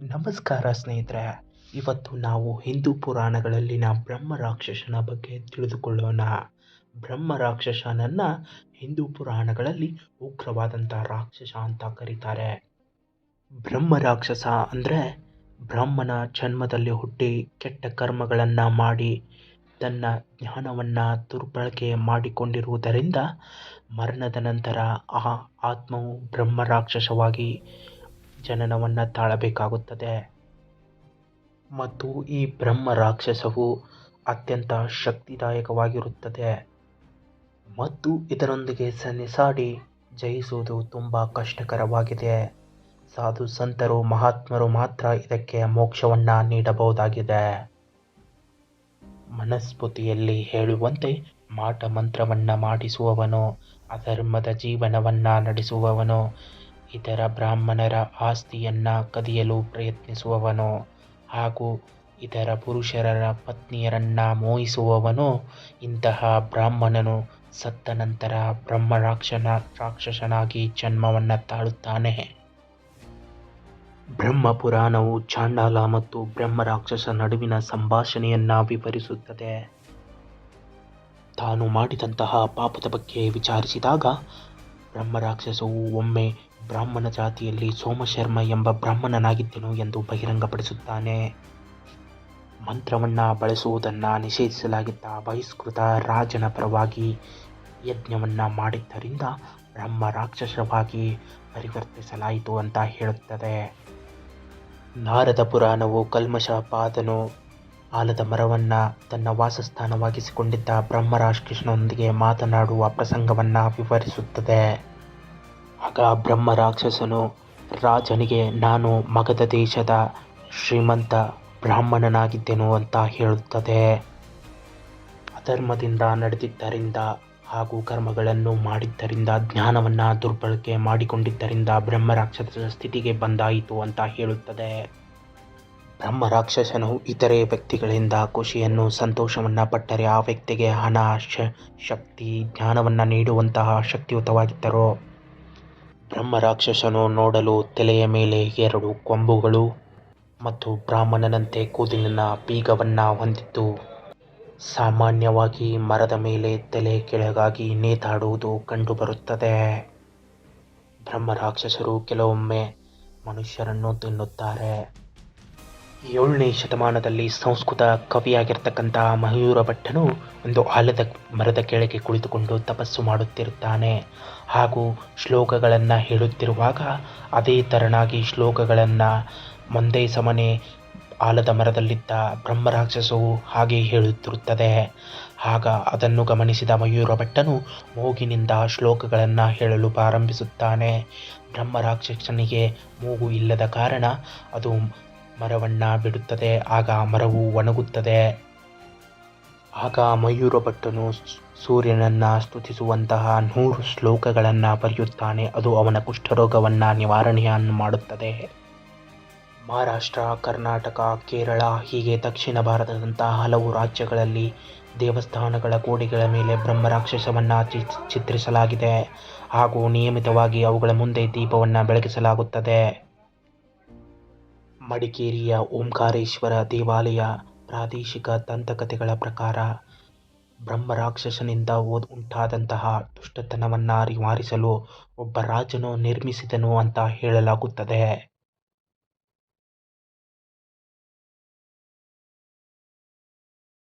ನಮಸ್ಕಾರ ಸ್ನೇಹಿತರೆ, ಇವತ್ತು ನಾವು ಹಿಂದೂ ಪುರಾಣಗಳಲ್ಲಿನ ಬ್ರಹ್ಮ ರಾಕ್ಷಸನ ಬಗ್ಗೆ ತಿಳಿದುಕೊಳ್ಳೋಣ. ಬ್ರಹ್ಮ ರಾಕ್ಷಸನನ್ನು ಹಿಂದೂ ಪುರಾಣಗಳಲ್ಲಿ ಉಗ್ರವಾದಂಥ ರಾಕ್ಷಸ ಅಂತ ಕರೀತಾರೆ. ಬ್ರಹ್ಮ ರಾಕ್ಷಸ ಅಂದರೆ ಬ್ರಾಹ್ಮಣ ಜನ್ಮದಲ್ಲಿ ಹುಟ್ಟಿ ಕೆಟ್ಟ ಕರ್ಮಗಳನ್ನು ಮಾಡಿ ತನ್ನ ಜ್ಞಾನವನ್ನು ದುರ್ಬಳಕೆ ಮಾಡಿಕೊಂಡಿರುವುದರಿಂದ ಮರಣದ ನಂತರ ಆ ಆತ್ಮವು ಬ್ರಹ್ಮ ರಾಕ್ಷಸವಾಗಿ ಜನನವನ್ನು ತಾಳಬೇಕಾಗುತ್ತದೆ. ಮತ್ತು ಈ ಬ್ರಹ್ಮ ರಾಕ್ಷಸವು ಅತ್ಯಂತ ಶಕ್ತಿದಾಯಕವಾಗಿರುತ್ತದೆ. ಮತ್ತು ಇದರೊಂದಿಗೆ ಸೆಣಸಾಡಿ ಜಯಿಸುವುದು ತುಂಬ ಕಷ್ಟಕರವಾಗಿದೆ. ಸಾಧು ಸಂತರು, ಮಹಾತ್ಮರು ಮಾತ್ರ ಇದಕ್ಕೆ ಮೋಕ್ಷವನ್ನು ನೀಡಬಹುದಾಗಿದೆ. ಮನಸ್ಫುತಿಯಲ್ಲಿ ಹೇಳುವಂತೆ ಮಾಟ ಮಂತ್ರವನ್ನು ಮಾಡಿಸುವವನು, ಅಧರ್ಮದ ಜೀವನವನ್ನು ನಡೆಸುವವನು ಇತರ ಬ್ರಾಹ್ಮಣರ ಆಸ್ತಿಯನ್ನು ಕದಿಯಲು ಪ್ರಯತ್ನಿಸುವವನೋ ಹಾಗೂ ಇತರ ಪುರುಷರ ಪತ್ನಿಯರನ್ನು ಮೋಹಿಸುವವನೋ ಇಂತಹ ಬ್ರಾಹ್ಮಣನು ಸತ್ತ ನಂತರ ಬ್ರಹ್ಮ ರಾಕ್ಷಸನಾಗಿ ಜನ್ಮವನ್ನು ತಾಳುತ್ತಾನೆ. ಬ್ರಹ್ಮ ಪುರಾಣವು ಚಾಂಡಾಲ ಮತ್ತು ಬ್ರಹ್ಮ ರಾಕ್ಷಸ ನಡುವಿನ ಸಂಭಾಷಣೆಯನ್ನು ವಿವರಿಸುತ್ತದೆ. ತಾನು ಮಾಡಿದಂತಹ ಪಾಪದ ಬಗ್ಗೆ ವಿಚಾರಿಸಿದಾಗ ಬ್ರಹ್ಮ ರಾಕ್ಷಸವು ಒಮ್ಮೆ ಬ್ರಾಹ್ಮಣ ಜಾತಿಯಲ್ಲಿ ಸೋಮಶರ್ಮ ಎಂಬ ಬ್ರಾಹ್ಮಣನಾಗಿದ್ದನು ಎಂದು ಬಹಿರಂಗಪಡಿಸುತ್ತಾನೆ. ಮಂತ್ರವನ್ನು ಬಳಸುವುದನ್ನು ನಿಷೇಧಿಸಲಾಗಿದ್ದ ಬಹಿಷ್ಕೃತ ರಾಜನ ಪರವಾಗಿ ಯಜ್ಞವನ್ನು ಮಾಡಿದ್ದರಿಂದ ಬ್ರಹ್ಮ ರಾಕ್ಷಸವಾಗಿ ಪರಿವರ್ತಿಸಲಾಯಿತು ಅಂತ ಹೇಳುತ್ತದೆ. ನಾರದ ಪುರಾಣವು ಕಲ್ಮಶಪಾದನು ಆಲದ ಮರವನ್ನು ತನ್ನ ವಾಸಸ್ಥಾನವಾಗಿಸಿಕೊಂಡಿದ್ದ ಬ್ರಹ್ಮರಾಕ್ಷಸನೊಂದಿಗೆ ಮಾತನಾಡುವ ಪ್ರಸಂಗವನ್ನು ವಿವರಿಸುತ್ತದೆ. ಆಗ ಬ್ರಹ್ಮ ರಾಕ್ಷಸನು, ರಾಜನಿಗೆ, ನಾನು ಮಗಧ ದೇಶದ ಶ್ರೀಮಂತ ಬ್ರಾಹ್ಮಣನಾಗಿದ್ದೆನು ಅಂತ ಹೇಳುತ್ತದೆ. ಅಧರ್ಮದಿಂದ ನಡೆದಿದ್ದರಿಂದ ಹಾಗೂ ಕರ್ಮಗಳನ್ನು ಮಾಡಿದ್ದರಿಂದ, ಜ್ಞಾನವನ್ನು ದುರ್ಬಳಕೆ ಮಾಡಿಕೊಂಡಿದ್ದರಿಂದ ಬ್ರಹ್ಮ ರಾಕ್ಷಸನ ಸ್ಥಿತಿಗೆ ಬಂದಾಯಿತು ಅಂತ ಹೇಳುತ್ತದೆ. ಬ್ರಹ್ಮ ರಾಕ್ಷಸನು ಇತರೆ ವ್ಯಕ್ತಿಗಳಿಂದ ಖುಷಿಯನ್ನು, ಸಂತೋಷವನ್ನು ಪಟ್ಟರೆ ಆ ವ್ಯಕ್ತಿಗೆ ಹಣ ಶಕ್ತಿ, ಜ್ಞಾನವನ್ನು ನೀಡುವಂತಹ ಶಕ್ತಿಯುತವಾಗಿದ್ದರು. ಬ್ರಹ್ಮ ರಾಕ್ಷಸನು ನೋಡಲು ತಲೆಯ ಮೇಲೆ ಎರಡು ಕೊಂಬುಗಳು ಮತ್ತು ಬ್ರಾಹ್ಮಣನಂತೆ ಕೂದಲಿನ ಬೀಗವನ್ನು ಹೊಂದಿದ್ದು, ಸಾಮಾನ್ಯವಾಗಿ ಮರದ ಮೇಲೆ ತಲೆ ಕೆಳಗಾಗಿ ನೇತಾಡುವುದು ಕಂಡುಬರುತ್ತದೆ. ಬ್ರಹ್ಮ ರಾಕ್ಷಸರು ಕೆಲವೊಮ್ಮೆ ಮನುಷ್ಯರನ್ನು ತಿನ್ನುತ್ತಾರೆ. ಏಳನೇ ಶತಮಾನದಲ್ಲಿ ಸಂಸ್ಕೃತ ಕವಿಯಾಗಿರ್ತಕ್ಕಂಥ ಮಯೂರ ಭಟ್ಟನು ಒಂದು ಆಲದ ಮರದ ಕೆಳಗೆ ಕುಳಿತುಕೊಂಡು ತಪಸ್ಸು ಮಾಡುತ್ತಿರುತ್ತಾನೆ. ಹಾಗೂ ಶ್ಲೋಕಗಳನ್ನು ಹೇಳುತ್ತಿರುವಾಗ ಅದೇ ತರನಾಗಿ ಶ್ಲೋಕಗಳನ್ನು ಮುಂದೆ ಸಮನೆ ಆಲದ ಮರದಲ್ಲಿದ್ದ ಬ್ರಹ್ಮರಾಕ್ಷಸವು ಹಾಗೆ ಹೇಳುತ್ತಿರುತ್ತದೆ. ಆಗ ಅದನ್ನು ಗಮನಿಸಿದ ಮಯೂರ ಭಟ್ಟನು ಮೂಗಿನಿಂದ ಶ್ಲೋಕಗಳನ್ನು ಹೇಳಲು ಪ್ರಾರಂಭಿಸುತ್ತಾನೆ. ಬ್ರಹ್ಮರಾಕ್ಷಸನಿಗೆ ಮೂಗು ಇಲ್ಲದ ಕಾರಣ ಅದು ಮರವನ್ನು ಬಿಡುತ್ತದೆ, ಆಗ ಮರವು ಒಣಗುತ್ತದೆ. ಆಗ ಮಯೂರ ಭಟ್ಟನು ಸೂರ್ಯನನ್ನು ಸ್ತುತಿಸುವಂತಹ ನೂರು ಶ್ಲೋಕಗಳನ್ನು ಬರೆಯುತ್ತಾನೆ. ಅದು ಅವನ ಕುಷ್ಠರೋಗವನ್ನು ನಿವಾರಣೆಯನ್ನು ಮಾಡುತ್ತದೆ. ಮಹಾರಾಷ್ಟ್ರ, ಕರ್ನಾಟಕ, ಕೇರಳ, ಹೀಗೆ ದಕ್ಷಿಣ ಭಾರತದಂತಹ ಹಲವು ರಾಜ್ಯಗಳಲ್ಲಿ ದೇವಸ್ಥಾನಗಳ ಗೋಡೆಗಳ ಮೇಲೆ ಬ್ರಹ್ಮ ಚಿ, ಚಿತ್ರಿಸಲಾಗಿದೆ. ಹಾಗೂ ನಿಯಮಿತವಾಗಿ ಅವುಗಳ ಮುಂದೆ ದೀಪವನ್ನು ಬೆಳಗಿಸಲಾಗುತ್ತದೆ. ಮಡಿಕೇರಿಯ ಓಂಕಾರೇಶ್ವರ ದೇವಾಲಯ ಪ್ರಾದೇಶಿಕ ದಂತಕಥೆಗಳ ಪ್ರಕಾರ ಬ್ರಹ್ಮರಾಕ್ಷಸನಿಂದ ಉಂಟಾದಂತಹ ದುಷ್ಟತನವನ್ನು ನಿವಾರಿಸಲು ಒಬ್ಬ ರಾಜನು ನಿರ್ಮಿಸಿದನು ಅಂತ ಹೇಳಲಾಗುತ್ತದೆ.